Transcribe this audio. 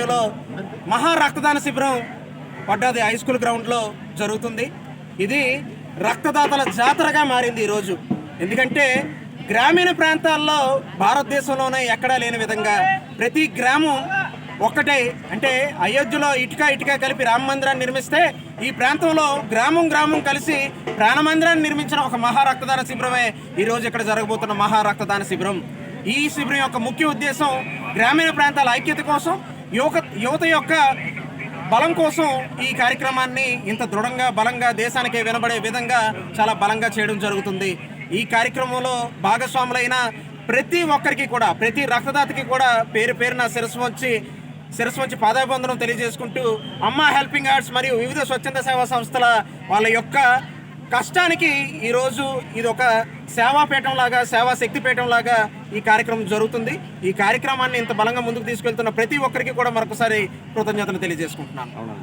లో మహా రక్తదాన శిబిరం పడ్డాది హై స్కూల్ గ్రౌండ్లో జరుగుతుంది. ఇది రక్తదాతల జాతరగా మారింది ఈరోజు. ఎందుకంటే గ్రామీణ ప్రాంతాల్లో భారతదేశంలోనే ఎక్కడా లేని విధంగా ప్రతి గ్రామం ఒక్కటే. అంటే అయోధ్యలో ఇటుక ఇటుక కలిపి రామ మందిరాన్ని నిర్మిస్తే ఈ ప్రాంతంలో గ్రామం గ్రామం కలిసి ప్రాణ మందిరాన్ని నిర్మించిన ఒక మహా రక్తదాన శిబిరమే ఈరోజు ఇక్కడ జరగబోతున్న మహా రక్తదాన శిబిరం. ఈ శిబిరం యొక్క ముఖ్య ఉద్దేశం గ్రామీణ ప్రాంతాల ఐక్యత కోసం యువక యువత యొక్క బలం కోసం ఈ కార్యక్రమాన్ని ఇంత దృఢంగా బలంగా దేశానికి వినబడే విధంగా చాలా బలంగా చేయడం జరుగుతుంది. ఈ కార్యక్రమంలో భాగస్వాములైన ప్రతి ఒక్కరికి కూడా ప్రతి రక్తదాతకి కూడా పేరు పేరున శిరస్సు వచ్చి శిరస్సు వచ్చి పాదాభివందనం తెలియజేసుకుంటూ అమ్మ హెల్పింగ్ ఆర్ట్స్ మరియు వివిధ స్వచ్ఛంద సేవా సంస్థల వాళ్ళ యొక్క కష్టానికి ఈరోజు ఇది ఒక సేవాపీఠం లాగా సేవా శక్తిపీఠం లాగా ఈ కార్యక్రమం జరుగుతుంది. ఈ కార్యక్రమాన్ని ఇంత బలంగా ముందుకు తీసుకెళ్తున్న ప్రతి ఒక్కరికి కూడా మరొకసారి కృతజ్ఞతలు తెలియజేసుకుంటున్నాను.